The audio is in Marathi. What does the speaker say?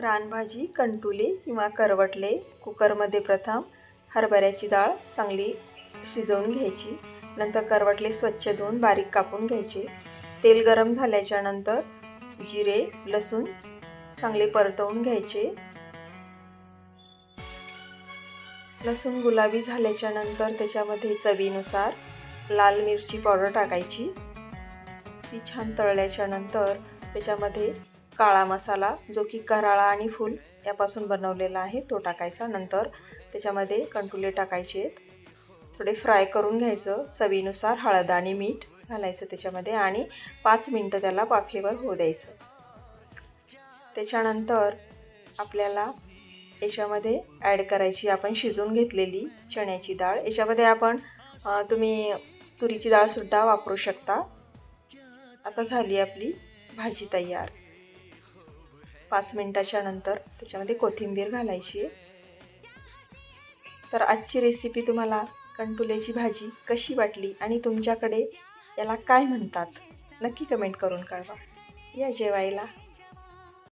रानभाजी कंटुले किंवा करवटले कुकरमध्ये प्रथम हरभऱ्याची डाळ चांगली शिजवून घ्यायची. नंतर करवटले स्वच्छ धुवून बारीक कापून घ्यायचे. तेल गरम झाल्याच्यानंतर जिरे लसूण चांगले परतवून घ्यायचे. लसूण गुलाबी झाल्याच्यानंतर त्याच्यामध्ये चवीनुसार लाल मिरची पावडर टाकायची. ती छान तळल्याच्या नंतर त्याच्यामध्ये काळा मसाला जो की कराळा आणि फूल यापासून बनवलेला आहे तो टाकायचा. नंतर त्याच्यामध्ये कंटुले टाकायचे थोडे फ्राय करून घ्यायचं. चवीनुसार हळद आणि मीठ घालायचं त्याच्यामध्ये आणि पाच मिनटं त्याला वाफेवर होऊ द्यायचं. त्याच्यानंतर आपल्याला याच्यामध्ये ॲड करायची आपण शिजवून घेतलेली चण्याची डाळ. याच्यामध्ये आपण तुम्ही तुरीची डाळसुद्धा वापरू शकता. आता झाली आपली भाजी तयार. पाच मिनटाच्या नंतर त्याच्यामध्ये कोथिंबीर घालायची तर आजची रेसिपी तुम्हाला कंटुल्याची भाजी कशी वाटली आणि तुमच्याकडे याला काय म्हणतात नक्की कमेंट करून कळवा. या जेवायला